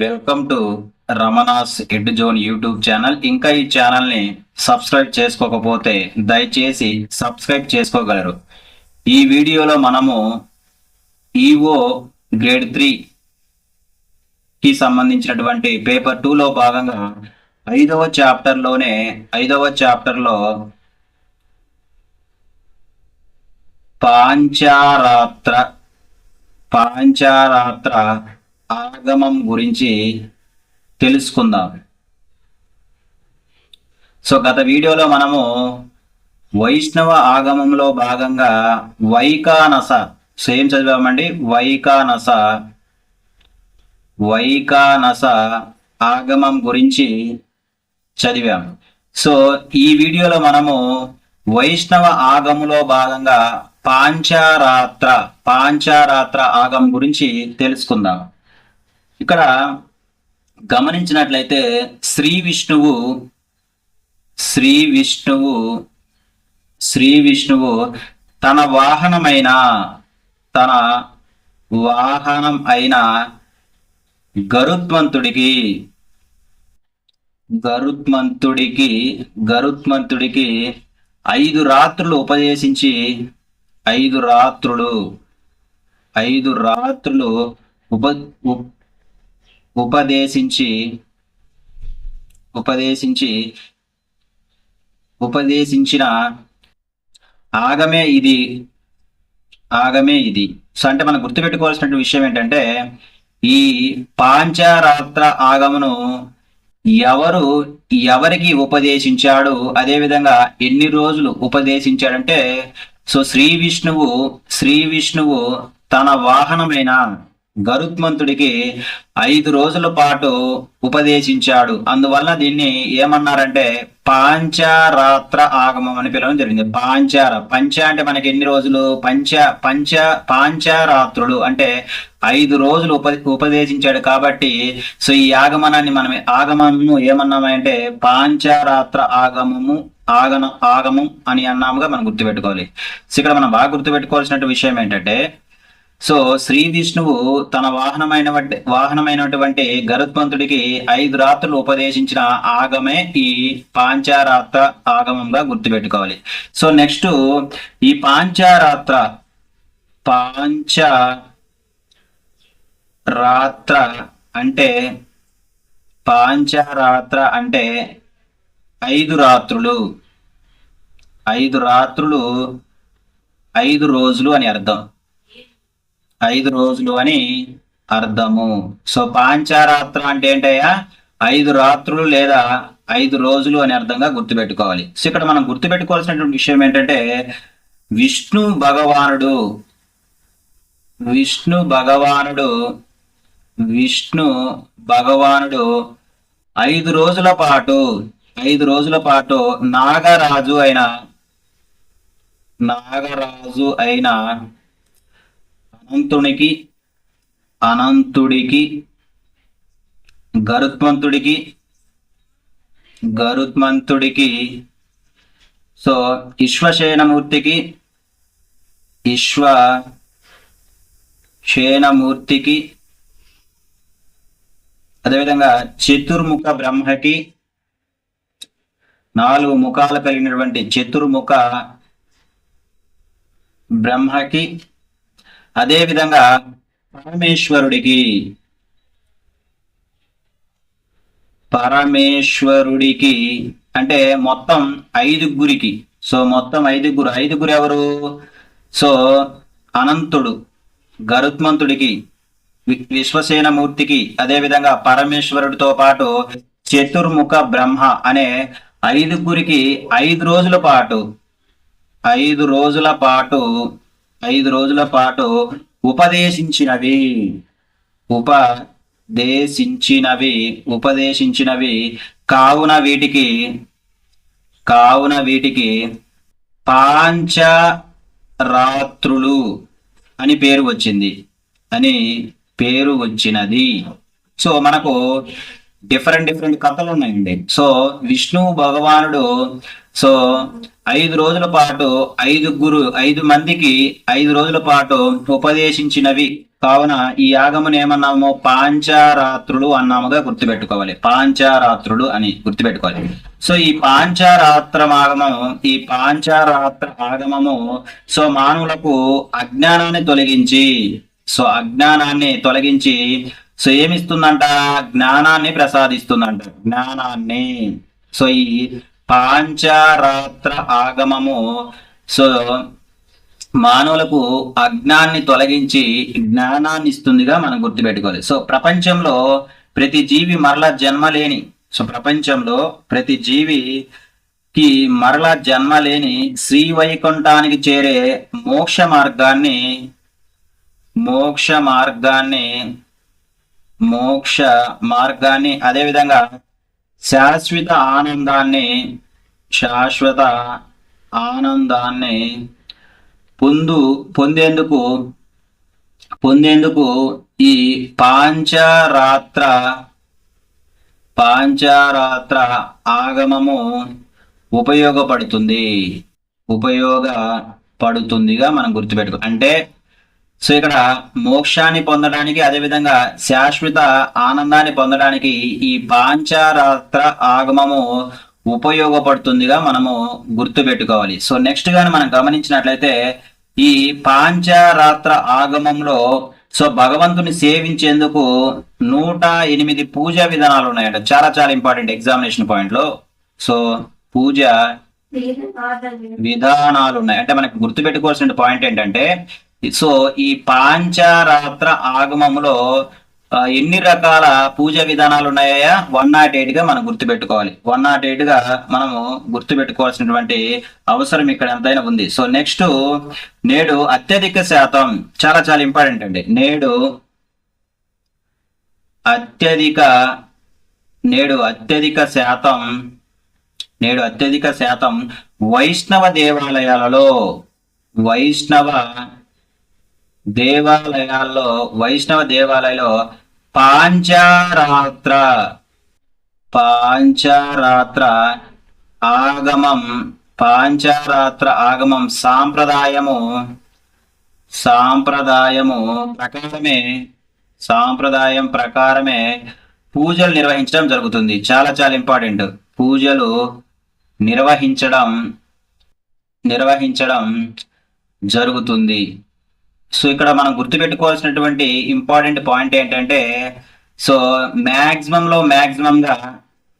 Welcome to Ramana's ed zone YouTube channel ఇంకా ఈ ఛానల్ని సబ్స్క్రైబ్ చేసుకోకపోతే దయచేసి సబ్స్క్రైబ్ చేసుకోగలరు. ఈ వీడియోలో మనము ఈఓ గ్రేడ్ త్రీ కి సంబంధించినటువంటి పేపర్ టూలో భాగంగా ఐదవ చాప్టర్లోనే ఐదవ చాప్టర్లో పాంచారాత్ర పాంచారాత్ర ఆగమం గురించి తెలుసుకుందాం. సో గత వీడియోలో మనము వైష్ణవ ఆగమంలో భాగంగా వైకానస సేమ్ చదివామండి వైకానస వైకానస ఆగమం గురించి చదివాం. సో ఈ వీడియోలో మనము వైష్ణవ ఆగములో భాగంగా పాంచారాత్ర పాంచారాత్ర ఆగం గురించి తెలుసుకుందాం. ఇక్కడ గమనించినట్లయితే శ్రీ విష్ణువు శ్రీ విష్ణువు శ్రీ విష్ణువు తన వాహనమైన తన వాహనం అయిన గరుత్మంతుడికి గరుత్మంతుడికి గరుత్మంతుడికి ఐదు రాత్రులు ఉపదేశించి ఐదు రాత్రులు ఐదు రాత్రులు ఉప ఉపదేశించి ఉపదేశించి ఉపదేశించిన ఆగమే ఇది ఆగమే ఇది. సో అంటే మనం గుర్తుపెట్టుకోవాల్సిన విషయం ఏంటంటే ఈ పాంచారాత్ర ఆగమును ఎవరు ఎవరికి ఉపదేశించాడు అదేవిధంగా ఎన్ని రోజులు ఉపదేశించాడంటే సో శ్రీ విష్ణువు శ్రీ విష్ణువు తన వాహనమైన గరుత్మంతుడికి ఐదు రోజుల పాటు ఉపదేశించాడు. అందువల్ల దీన్ని ఏమన్నారంటే పాంచారాత్ర ఆగమం అని పిలవడం జరిగింది. పాంచార పంచ అంటే మనకి ఎన్ని రోజులు? పంచ పంచ పాంచారాత్రులు అంటే ఐదు రోజులు ఉప ఉపదేశించాడు కాబట్టి సో ఈ ఆగమనాన్ని మనం ఆగమము ఏమన్నామంటే పాంచారాత్ర ఆగమము ఆగన ఆగము అని అన్నాముగా మనం గుర్తుపెట్టుకోవాలి. సో ఇక్కడ మనం బాగా గుర్తుపెట్టుకోవాల్సిన విషయం ఏంటంటే సో శ్రీ విష్ణువు తన వాహనమైన వాహనమైనటువంటి గరుత్మంతుడికి ఐదు రాత్రులు ఉపదేశించిన ఆగమే ఈ పాంచారాత్ర ఆగమంగా గుర్తుపెట్టుకోవాలి. సో నెక్స్ట్ ఈ పాంచారాత్ర పాంచ రాత్ర అంటే పాంచారాత్ర అంటే ఐదు రాత్రులు. ఐదు రాత్రులు ఐదు రోజులు అని అర్థం. ఐదు రోజులు అని అర్థము. సో పాంచారాత్ర అంటే ఏంటయ్యా? ఐదు రాత్రులు లేదా ఐదు రోజులు అని అర్థంగా గుర్తుపెట్టుకోవాలి. సో ఇక్కడ మనం గుర్తుపెట్టుకోవాల్సినటువంటి విషయం ఏంటంటే విష్ణు భగవానుడు విష్ణు భగవానుడు విష్ణు భగవానుడు ఐదు రోజుల పాటు ఐదు రోజుల పాటు నాగరాజు అయిన నాగరాజు అయిన అనంతునికి అనంతుడికి గరుత్మంతుడికి గరుత్మంతుడికి సో విశ్వసేనమూర్తికి విశ్వ క్షేణమూర్తికి అదేవిధంగా చతుర్ముఖ బ్రహ్మకి నాలుగు ముఖాలు కలిగినటువంటి చతుర్ముఖ బ్రహ్మకి అదేవిధంగా పరమేశ్వరుడికి. పరమేశ్వరుడికి అంటే మొత్తం ఐదుగురికి. సో మొత్తం ఐదుగురు. ఐదుగురు ఎవరు? సో అనంతుడు గరుత్మంతుడికి విశ్వసేనమూర్తికి అదేవిధంగా పరమేశ్వరుడితో పాటు చతుర్ముఖ బ్రహ్మ అనే ఐదుగురికి ఐదు రోజుల పాటు ఐదు రోజుల పాటు ఐదు రోజుల పాటు ఉపదేశించినవి. ఉపదేశించినవి ఉపదేశించినవి. కావున వీటికి కావున వీటికి పాంచరాత్రులు అని పేరు వచ్చింది. అని పేరు వచ్చినది. సో మనకు డిఫరెంట్ డిఫరెంట్ కథలు ఉన్నాయండి. సో విష్ణు భగవానుడు సో ఐదు రోజుల పాటు ఐదు గురు ఐదు మందికి ఐదు రోజుల పాటు ఉపదేశించినవి. కావున ఈ యాగమును ఏమన్నాము? పాంచారాత్రులు అన్నాముగా గుర్తుపెట్టుకోవాలి. పాంచారాత్రులు అని గుర్తుపెట్టుకోవాలి. సో ఈ పాంచారాత్రం ఆగమము ఈ పాంచారాత్ర ఆగమము సో మానవులకు అజ్ఞానాన్ని తొలగించి సో అజ్ఞానాన్ని తొలగించి సో ఏమిస్తుందంట? జ్ఞానాన్ని ప్రసాదిస్తుందంట. జ్ఞానాన్ని. సో ఈ పాంచారాత్ర ఆగమము సో మానవులకు అజ్ఞాన్ని తొలగించి జ్ఞానాన్ని ఇస్తుందిగా మనం గుర్తుపెట్టుకోవాలి. సో ప్రపంచంలో ప్రతి జీవి మరలా జన్మ లేని సో ప్రపంచంలో ప్రతి జీవికి మరలా జన్మ లేని శ్రీ వైకుంఠానికి చేరే మోక్ష మార్గాన్ని మోక్ష మార్గాన్ని మోక్ష మార్గాన్ని అదేవిధంగా శాశ్వత ఆనందాన్ని శాశ్వత ఆనందాన్ని పొందు పొందేందుకు పొందేందుకు ఈ పాంచరాత్ర పాంచరాత్ర ఆగమము ఉపయోగపడుతుంది. ఉపయోగపడుతుందిగా మనం గుర్తుపెట్టుకో అంటే సో ఇక్కడ మోక్షాన్ని పొందడానికి అదేవిధంగా శాశ్వత ఆనందాన్ని పొందడానికి ఈ పాంచారాత్ర ఆగమము ఉపయోగపడుతుందిగా మనము గుర్తుపెట్టుకోవాలి. సో నెక్స్ట్ గాని మనం గమనించినట్లయితే ఈ పాంచారాత్ర ఆగమంలో సో భగవంతుని సేవించేందుకు నూట ఎనిమిది పూజా విధానాలు ఉన్నాయంట. చాలా చాలా ఇంపార్టెంట్ ఎగ్జామినేషన్ పాయింట్లో సో పూజ విధానాలు ఉన్నాయి. అంటే మనకు గుర్తుపెట్టుకోవాల్సిన పాయింట్ ఏంటంటే సో ఈ పాంచారాత్ర ఆగమములో ఎన్ని రకాల పూజ విధానాలు ఉన్నాయా వన్ నాట్ ఎయిట్గా మనం గుర్తుపెట్టుకోవాలి. వన్ నాట్ ఎయిట్గా మనము గుర్తుపెట్టుకోవాల్సినటువంటి అవసరం ఇక్కడ ఎంతైనా ఉంది. సో నెక్స్ట్ నేడు అత్యధిక శాతం చాలా చాలా ఇంపార్టెంట్ అండి. నేడు అత్యధిక నేడు అత్యధిక శాతం నేడు అత్యధిక శాతం వైష్ణవ దేవాలయాలలో వైష్ణవ దేవాలయాల్లో వైష్ణవ దేవాలయంలో పాంచారాత్ర పాంచారాత్ర ఆగమం పాంచారాత్ర ఆగమం సాంప్రదాయము సాంప్రదాయము ప్రకారమే సాంప్రదాయం ప్రకారమే పూజలు నిర్వహించడం జరుగుతుంది. చాలా చాలా ఇంపార్టెంట్. పూజలు నిర్వహించడం నిర్వహించడం జరుగుతుంది. సో ఇక్కడ మనం గుర్తుపెట్టుకోవాల్సినటువంటి ఇంపార్టెంట్ పాయింట్ ఏంటంటే సో మాక్సిమం లో గా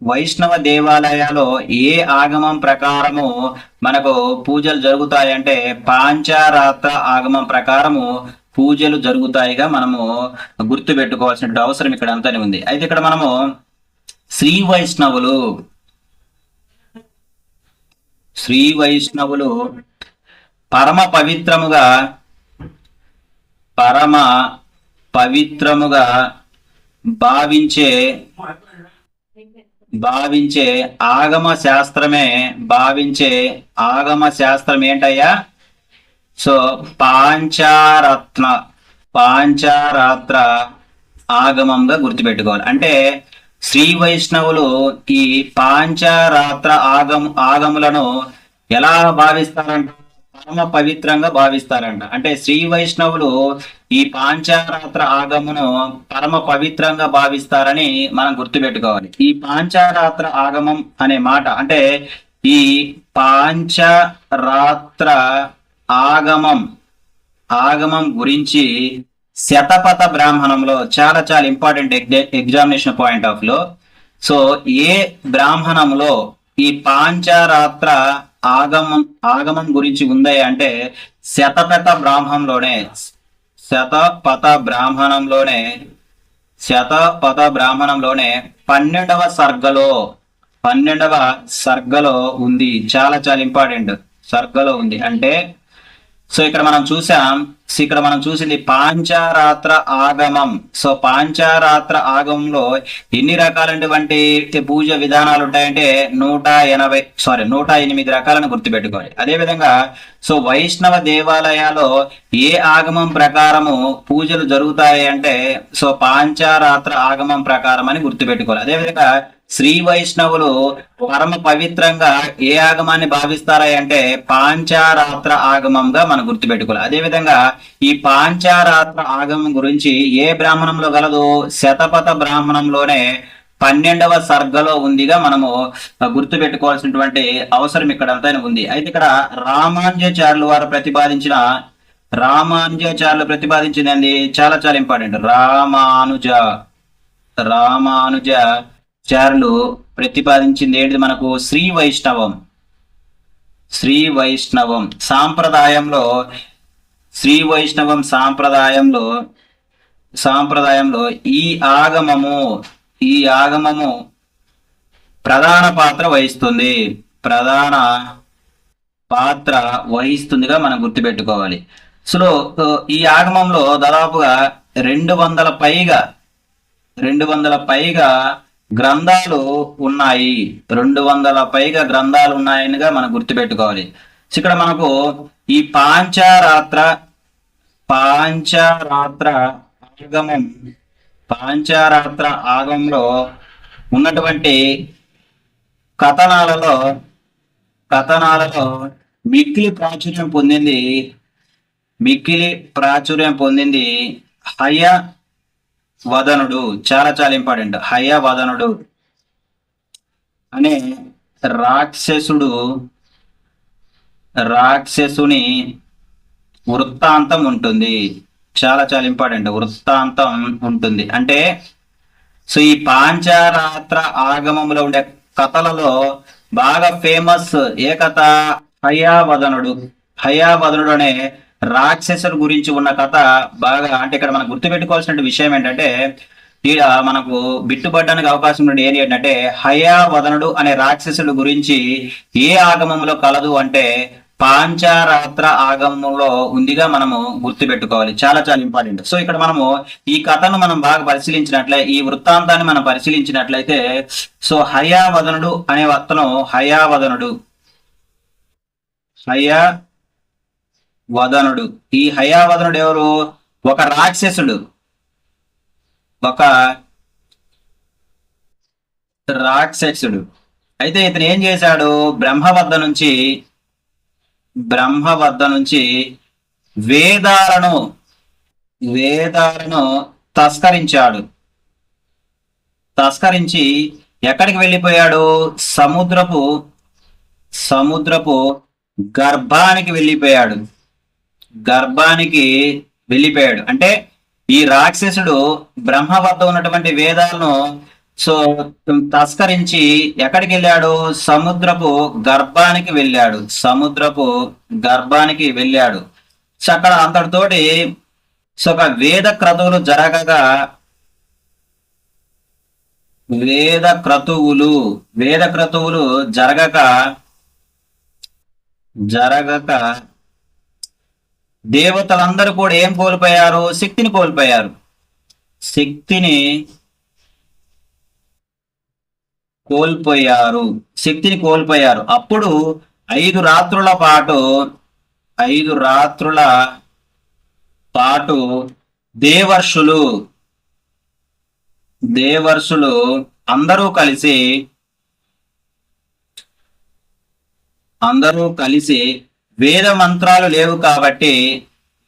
వైష్ణవ దేవాలయాలు ఏ ఆగమం ప్రకారము మనకు పూజలు జరుగుతాయంటే పాంచారాత్ర ఆగమం ప్రకారము పూజలు జరుగుతాయిగా మనము గుర్తు పెట్టుకోవాల్సిన అవసరం ఇక్కడ అంతానే ఉంది. అయితే ఇక్కడ మనము శ్రీ వైష్ణవులు శ్రీ వైష్ణవులు పరమ పవిత్రముగా పరమ పవిత్రముగా భావించే భావించే ఆగమ శాస్త్రమే భావించే ఆగమ శాస్త్రం ఏంటయ్యా? సో పాంచారత్న పాంచారాత్ర ఆగమంగా గుర్తుపెట్టుకోవాలి. అంటే శ్రీ వైష్ణవులు ఈ పాంచారాత్ర ఆగం ఆగములను ఎలా భావిస్తారంట పరమ పవిత్రంగా భావిస్తారంట. అంటే శ్రీ వైష్ణవులు ఈ పాంచారాత్ర ఆగమును పరమ పవిత్రంగా భావిస్తారని మనం గుర్తుపెట్టుకోవాలి. ఈ పాంచారాత్ర ఆగమం అనే మాట అంటే ఈ పాంచరాత్ర ఆగమం ఆగమం గురించి శతపథ బ్రాహ్మణంలో చాలా చాలా ఇంపార్టెంట్ ఎగ్జామినేషన్ పాయింట్ ఆఫ్లో సో ఏ బ్రాహ్మణంలో ఈ పాంచారాత్ర ఆగమం ఆగమం గురించి ఉంది అంటే శతపథ బ్రాహ్మణంలోనే శతపథ బ్రాహ్మణంలోనే శతపథ బ్రాహ్మణంలోనే పన్నెండవ సర్గలో పన్నెండవ సర్గలో ఉంది. చాలా చాలా ఇంపార్టెంట్ సర్గలో ఉంది. అంటే సో ఇక్కడ మనం చూసాం సో ఇక్కడ మనం చూసింది పాంచారాత్ర ఆగమం. సో పాంచారాత్ర ఆగమంలో ఎన్ని రకాలైనటువంటి పూజ విధానాలు ఉంటాయంటే నూట ఎనభై సారీ నూట ఎనిమిది రకాలను గుర్తుపెట్టుకోవాలి. అదే విధంగా సో వైష్ణవ దేవాలయాల్లో ఏ ఆగమం ప్రకారము పూజలు జరుగుతాయి అంటే సో పాంచారాత్ర ఆగమం ప్రకారం అని గుర్తుపెట్టుకోవాలి. అదే విధంగా శ్రీ వైష్ణవులు పరమ పవిత్రంగా ఏ ఆగమాన్ని భావిస్తారా అంటే పాంచారాత్ర ఆగమంగా మనం గుర్తుపెట్టుకోవాలి. అదే విధంగా ఈ పాంచారాత్ర ఆగమం గురించి ఏ బ్రాహ్మణంలో గలదు శతపథ బ్రాహ్మణంలోనే పన్నెండవ సర్గలో ఉందిగా మనము గుర్తు పెట్టుకోవాల్సినటువంటి అవసరం ఇక్కడ అంతైనా ఉంది. అయితే ఇక్కడ రామాంజాచార్యులు వారు ప్రతిపాదించిన రామానుజాచార్యులు ప్రతిపాదించింది చాలా చాలా ఇంపార్టెంట్. రామానుజ రామానుజ రామానుజాచార్యులు ప్రతిపాదించింది ఏంటిది మనకు? శ్రీ వైష్ణవం. శ్రీ వైష్ణవం. సాంప్రదాయంలో శ్రీ వైష్ణవం సాంప్రదాయంలో సాంప్రదాయంలో ఈ ఆగమము ఈ ఆగమము ప్రధాన పాత్ర వహిస్తుంది. ప్రధాన పాత్ర వహిస్తుందిగా మనం గుర్తుపెట్టుకోవాలి. సో ఈ ఆగమంలో దాదాపుగా రెండు వందల పైగా రెండు వందల పైగా గ్రంథాలు ఉన్నాయి. రెండు వందల పైగా గ్రంథాలు ఉన్నాయనిగా మనం గుర్తుపెట్టుకోవాలి. ఇక్కడ మనకు ఈ పాంచారాత్ర పాంచారాత్ర ఆగమం. పాంచారాత్ర ఆగంలో ఉన్నటువంటి కథనాలలో కథనాలలో మిక్కిలి ప్రాచుర్యం పొందింది మిక్కిలి ప్రాచుర్యం పొందింది హయ వదనుడు చాలా చాలా ఇంపార్టెంట్. హయ వదనుడు అనే రాక్షసుడు రాక్షసుని వృత్తాంతం ఉంటుంది. చాలా చాలా ఇంపార్టెంట్. వృత్తాంతం ఉంటుంది. అంటే సో ఈ పాంచారాత్ర ఆగమంలో ఉండే కథలలో బాగా ఫేమస్ ఏ కథ హయావదనుడు. హయావదనుడు అనే రాక్షసుడు గురించి ఉన్న కథ బాగా అంటే ఇక్కడ మనం గుర్తుపెట్టుకోవాల్సిన విషయం ఏంటంటే ఈడ మనకు బిట్టుపడడానికి అవకాశం ఉండే ఏది ఏంటంటే హయావదనుడు అనే రాక్షసుడు గురించి ఏ ఆగమంలో కలదు అంటే పాంచారాత్ర ఆగమంలో ఉందిగా మనము గుర్తుపెట్టుకోవాలి. చాలా చాలా ఇంపార్టెంట్. సో ఇక్కడ మనము ఈ కథను మనం బాగా పరిశీలించినట్లే ఈ వృత్తాంతాన్ని మనం పరిశీలించినట్లయితే సో హయావదనుడు అనే అతను హయావదనుడు. హయా వదనుడు ఈ హయావదనుడు ఎవరు? ఒక రాక్షసుడు. ఒక రాక్షసుడు. అయితే ఇతను ఏం చేశాడు? బ్రహ్మ వద్ద నుంచి బ్రహ్మ వద్ద నుంచి వేదాలను వేదాలను తస్కరించాడు. తస్కరించి ఎక్కడికి వెళ్ళిపోయాడు? సముద్రపు సముద్రపు గర్భానికి వెళ్ళిపోయాడు. గర్భానికి వెళ్ళిపోయాడు. అంటే ఈ రాక్షసుడు బ్రహ్మ వద్ద ఉన్నటువంటి వేదాలను సో తస్కరించి ఎక్కడికి వెళ్ళాడు సముద్రపు గర్భానికి వెళ్ళాడు. సముద్రపు గర్భానికి వెళ్ళాడు. సో అక్కడ అంతటితోటి సో ఒక వేద క్రతువులు జరగగా వేద క్రతువులు వేద క్రతువులు జరగక జరగక దేవతలందరూ కూడా ఏం కోల్పోయారు? శక్తిని కోల్పోయారు. శక్తిని కోల్పోయారు శక్తిని కోల్పోయారు. అప్పుడు ఐదు రాత్రుల పాటు ఐదు రాత్రుల పాటు దేవర్షులు దేవర్షులు అందరూ కలిసి అందరూ కలిసి వేద మంత్రాలు లేవు కాబట్టి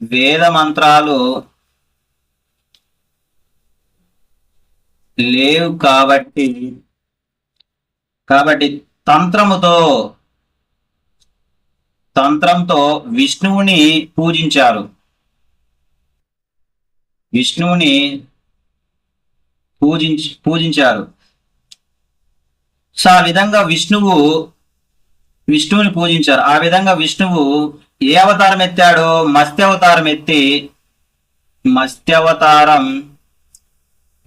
వేద మంత్రాలు లేవు కాబట్టి కాబట్టి తంత్రముతో తంత్రంతో విష్ణువుని పూజించారు. విష్ణువుని పూజించి పూజించారు. సో ఆ విధంగా విష్ణువు విష్ణువుని పూజించారు. ఆ విధంగా విష్ణువు ఏ అవతారం ఎత్తాడు మత్స్యావతారం ఎత్తి మత్స్యావతారం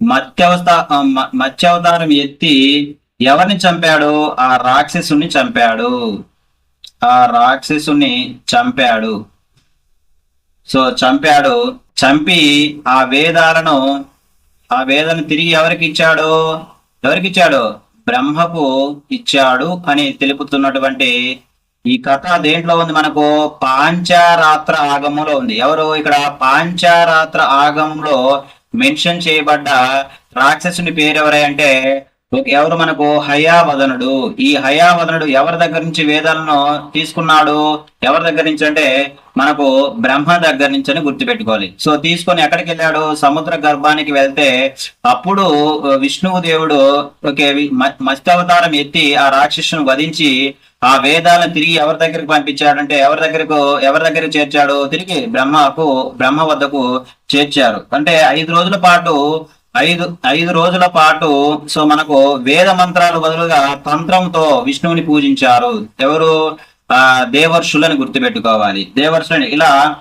మత్స్యవత మత్స్యావతారం ఎత్తి ఎవరిని చంపాడు? ఆ రాక్షసుని చంపాడు. ఆ రాక్షసుని చంపాడు. సో చంపాడు. చంపి ఆ వేదాలను ఆ వేదను తిరిగి ఎవరికి ఇచ్చాడు? ఎవరికి ఇచ్చాడు? బ్రహ్మకు ఇచ్చాడు అని తెలుపుతున్నటువంటి ఈ కథ దేంట్లో ఉంది మనకు? పాంచారాత్ర ఆగమంలో ఉంది. ఎవరు? ఇక్కడ పాంచారాత్ర ఆగమంలో మెన్షన్ చేయబడ్డ రాక్షసుని పేరు ఎవరై అంటే ఓకే ఎవరు మనకు హయావదనుడు? ఈ హయావదనుడు ఎవరి దగ్గర నుంచి వేదాలను తీసుకున్నాడు? ఎవరి దగ్గర నుంచి అంటే మనకు బ్రహ్మ దగ్గర నుంచి అని గుర్తుపెట్టుకోవాలి. సో తీసుకొని ఎక్కడికి వెళ్ళాడు? సముద్ర గర్భానికి వెళ్తే అప్పుడు విష్ణువు దేవుడు ఓకే మత్స్యావతారం ఎత్తి ఆ రాక్షసును వధించి ఆ వేదాలను తిరిగి ఎవరి దగ్గరికి పంపించాడంటే ఎవరి దగ్గరకు ఎవరి దగ్గర చేర్చాడు? తిరిగి బ్రహ్మకు బ్రహ్మ వద్దకు చేర్చారు. అంటే ఐదు రోజుల పాటు ఐదు ఐదు రోజుల పాటు సో మనకు వేద మంత్రాలు బదులుగా తంత్రంతో విష్ణువుని పూజించారు. ఎవరు? ఆ దేవర్షులని గుర్తుపెట్టుకోవాలి. దేవర్షులని ఇలా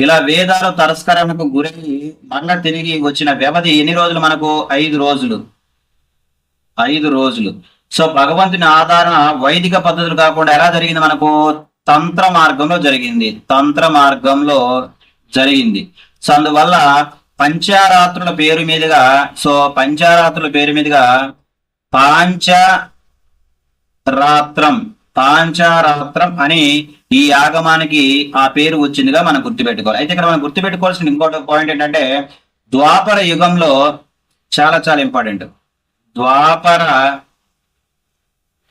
ఇలా వేదాలు తరస్కరణకు గురై మరణ తిరిగి వచ్చిన వ్యవధి ఎన్ని రోజులు మనకు? ఐదు రోజులు. ఐదు రోజులు. సో భగవంతుని ఆధారణ వైదిక పద్ధతులు కాకుండా ఎలా జరిగింది మనకు? తంత్ర మార్గంలో జరిగింది. తంత్ర మార్గంలో జరిగింది. సో అందువల్ల పంచారాత్రుల పేరు మీదుగా సో పంచారాత్రుల పేరు మీదుగా పాంచ రాత్రం పాంచారాత్రం అని ఈ ఆగమానికి ఆ పేరు వచ్చిందిగా మనం గుర్తుపెట్టుకోవాలి. అయితే ఇక్కడ మనం గుర్తుపెట్టుకోవాల్సిన ఇంకోటి పాయింట్ ఏంటంటే ద్వాపర యుగంలో చాలా చాలా ఇంపార్టెంట్ ద్వాపర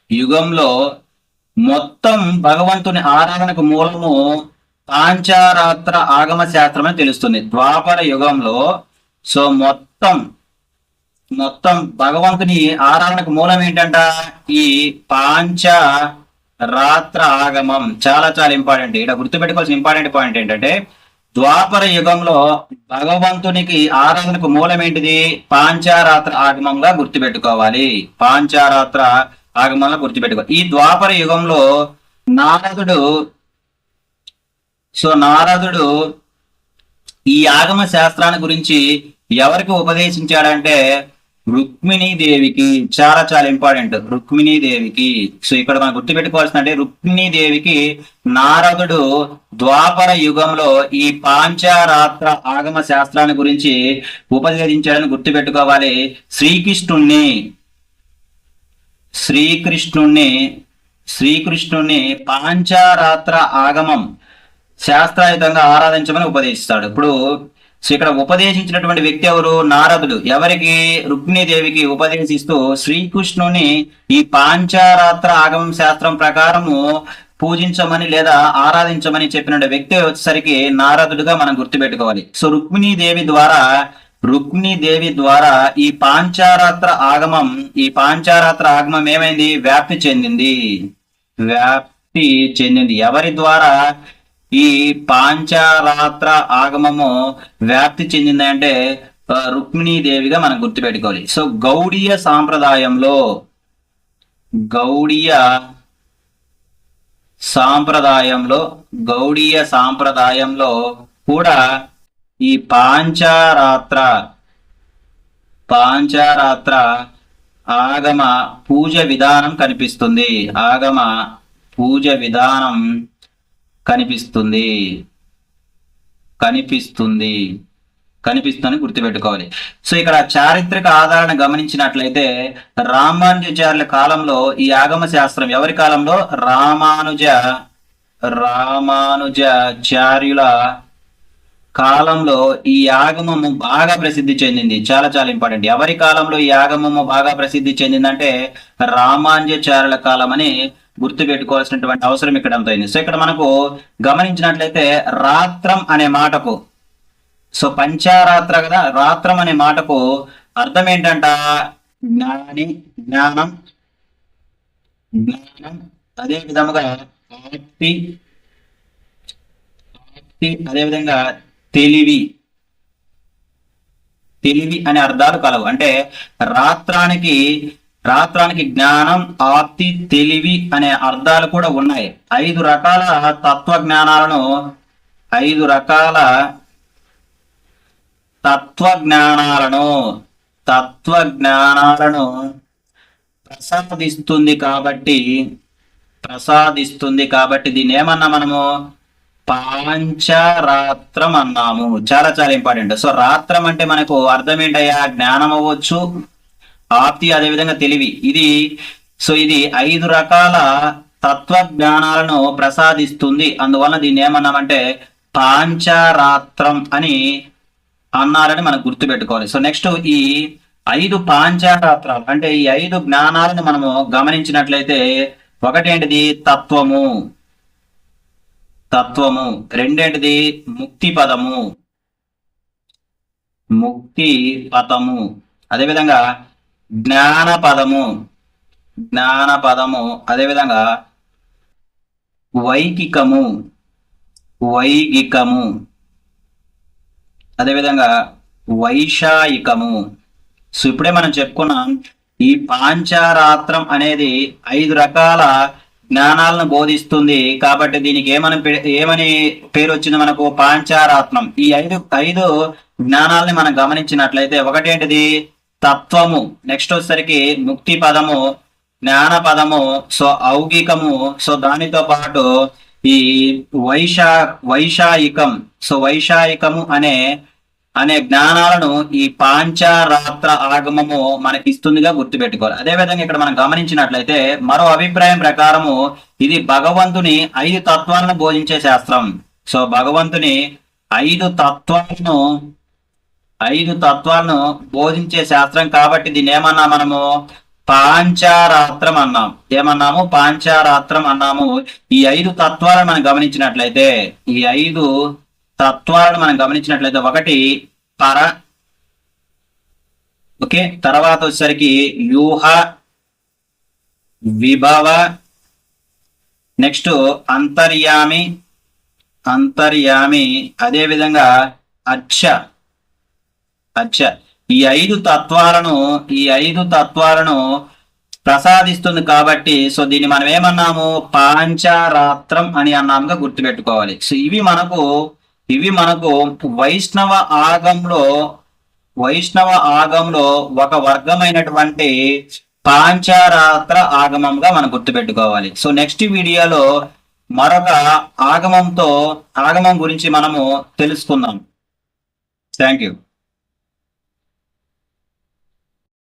యుగంలో మొత్తం భగవంతుని ఆరాధనకు మూలము పాంచారాత్ర ఆగమ శాస్త్రం అని తెలుస్తుంది. ద్వాపర యుగంలో సో మొత్తం మొత్తం భగవంతుని ఆరాధనకు మూలం ఏంటంట? ఈ పాంచ రాత్ర ఆగమం. చాలా చాలా ఇంపార్టెంట్. ఇక్కడ గుర్తుపెట్టుకోవాల్సిన ఇంపార్టెంట్ పాయింట్ ఏంటంటే ద్వాపర యుగంలో భగవంతునికి ఆరాధనకు మూలం ఏంటిది? పాంచారాత్ర ఆగమంగా గుర్తుపెట్టుకోవాలి. పాంచారాత్ర ఆగమంగా గుర్తుపెట్టుకోవాలి ఈ ద్వాపర యుగంలో నారదుడు సో నారదుడు ఈ ఆగమ శాస్త్రాన్ని గురించి ఎవరికి ఉపదేశించాడంటే రుక్మిణీ దేవికి చాలా చాలా ఇంపార్టెంట్. రుక్మిణీ దేవికి. సో ఇక్కడ మనం గుర్తుపెట్టుకోవాల్సిన అంటే రుక్మిణీ దేవికి నారదుడు ద్వాపర యుగంలో ఈ పాంచారాత్ర ఆగమ శాస్త్రాన్ని గురించి ఉపదేశించాడని గుర్తుపెట్టుకోవాలి. శ్రీకృష్ణుణ్ణి. శ్రీకృష్ణుణ్ణి. శ్రీకృష్ణుణ్ణి పాంచారాత్ర ఆగమం. శాస్త్రాయుతంగా ఆరాధించమని ఉపదేశిస్తాడు. ఇప్పుడు సో ఇక్కడ ఉపదేశించినటువంటి వ్యక్తి ఎవరు? నారదుడు. ఎవరికి? రుక్మిణీదేవికి ఉపదేశిస్తూ శ్రీకృష్ణుని ఈ పాంచారాత్ర ఆగమం శాస్త్రం ప్రకారము పూజించమని లేదా ఆరాధించమని చెప్పిన వ్యక్తి వచ్చేసరికి నారదుడుగా మనం గుర్తుపెట్టుకోవాలి. సో రుక్మిణీదేవి ద్వారా రుక్మిణీదేవి ద్వారా ఈ పాంచారాత్ర ఆగమం ఈ పాంచారాత్ర ఆగమం ఏమైంది? వ్యాప్తి చెందింది. వ్యాప్తి చెందింది. ఎవరి ద్వారా? ఈ పాంచారాత్ర ఆగమము వ్యాప్తి చెందింది అంటే రుక్మిణీదేవిగా మనం గుర్తుపెట్టుకోవాలి. సో గౌడీయ సాంప్రదాయంలో గౌడీయ సాంప్రదాయంలో గౌడీయ సాంప్రదాయంలో కూడా ఈ పాంచారాత్ర పాంచారాత్ర ఆగమ పూజ విధానం కనిపిస్తుంది. ఆగమ పూజ విధానం కనిపిస్తుంది. కనిపిస్తుంది. కనిపిస్తుందని గుర్తుపెట్టుకోవాలి. సో ఇక్కడ చారిత్రక ఆధారణ గమనించినట్లయితే రామానుజాచార్యుల కాలంలో ఈ ఆగమ శాస్త్రం ఎవరి కాలంలో? రామానుజ రామానుజాచార్యుల కాలంలో ఈ ఆగమము బాగా ప్రసిద్ధి చెందింది. చాలా చాలా ఇంపార్టెంట్. ఎవరి కాలంలో ఈ ఆగమము బాగా ప్రసిద్ధి చెందిందంటే రామాంజచారుల కాలం అని గుర్తు పెట్టుకోవాల్సినటువంటి అవసరం ఇక్కడ అంత అయింది సో ఇక్కడ మనకు గమనించినట్లయితే రాత్రం అనే మాటకు సో పంచారాత్ర కదా రాత్రం అనే మాటకు అర్థం ఏంటంట? జ్ఞాని జ్ఞానం జ్ఞానం అదే విధముగా ఆప్తి ఆప్తి తెలివి. తెలివి అనే అర్థాలు కలవు. అంటే రాత్రానికి రాత్రానికి జ్ఞానం ఆప్తి తెలివి అనే అర్థాలు కూడా ఉన్నాయి. ఐదు రకాల తత్వ జ్ఞానాలను ఐదు రకాల తత్వ జ్ఞానాలను తత్వ జ్ఞానాలను ప్రసాదిస్తుంది కాబట్టి ప్రసాదిస్తుంది కాబట్టి దీన్ని ఏమన్నా మనము? పాంచరాత్రం అన్నాము చాలా చాలా ఇంపార్టెంట్. సో రాత్రం అంటే మనకు అర్థం ఏంటయ్యా జ్ఞానం అవ్వచ్చు. ఆప్తి అదేవిధంగా తెలివి. ఇది సో ఇది ఐదు రకాల తత్వ జ్ఞానాలను ప్రసాదిస్తుంది. అందువలన దీన్ని ఏమన్నామంటే పాంచరాత్రం అని అన్నారని మనం గుర్తుపెట్టుకోవాలి. సో నెక్స్ట్ ఈ ఐదు పాంచారాత్రాలు అంటే ఈ ఐదు జ్ఞానాలను మనము గమనించినట్లయితే ఒకటేంటిది? తత్వము. తత్వము. రెండేంటిది? ముక్తి పదము ముక్తి పదము అదేవిధంగా జ్ఞాన పదము జ్ఞాన పదము అదేవిధంగా వైకికము. వైగికము. అదేవిధంగా వైషాయికము సో ఇప్పుడే మనం చెప్పుకున్నాం ఈ పాంచారాత్రం అనేది ఐదు రకాల జ్ఞానాలను బోధిస్తుంది. కాబట్టి దీనికి ఏమని పే- ఏమని పేరు వచ్చింది మనకు? పాంచారాత్మం. ఈ ఐదు ఐదు జ్ఞానాలని మనం గమనించినట్లయితే ఒకటేంటిది? తత్వము. నెక్స్ట్ వచ్చేసరికి ముక్తి పదము జ్ఞాన పదము సో ఔగికము. సో దానితో పాటు ఈ వైశా వైశాయికం. సో వైశాయికము అనే అనే జ్ఞానాలను ఈ పాంచారాత్ర ఆగమము మనకి ఇస్తుందిగా గుర్తుపెట్టుకోవాలి. అదే విధంగా ఇక్కడ మనం గమనించినట్లయితే మరో అభిప్రాయం ప్రకారము ఇది భగవంతుని ఐదు తత్వాలను బోధించే శాస్త్రం. సో భగవంతుని ఐదు తత్వాలను ఐదు తత్వాలను బోధించే శాస్త్రం కాబట్టి దీన్ని ఏమన్నా మనము? పాంచారాత్రం అన్నాం. ఏమన్నాము? పాంచారాత్రం అన్నాము. ఈ ఐదు తత్వాలను మనం గమనించినట్లయితే ఈ ఐదు తత్వాలను మనం గమనించినట్లయితే ఒకటి పర ఓకే? తర్వాత వచ్చేసరికి వ్యూహ విభవ. నెక్స్ట్ అంతర్యామి అంతర్యామి. అదే విధంగా అచ్చ అచ్చ ఈ ఐదు తత్వాలను ఈ ఐదు తత్వాలను ప్రసాదిస్తుంది కాబట్టి సో దీన్ని మనం ఏమన్నాము పాంచారాత్రం అని అన్నాముగా గుర్తుపెట్టుకోవాలి. సో ఇవి మనకు ఇవి మనకు వైష్ణవ ఆగంలో వైష్ణవ ఆగంలో ఒక వర్గమైనటువంటి పాంచారాత్ర ఆగమంగా మనం గుర్తుపెట్టుకోవాలి. సో నెక్స్ట్ వీడియోలో మరొక ఆగమంతో ఆగమం గురించి మనము తెలుసుకుందాం. Thank you.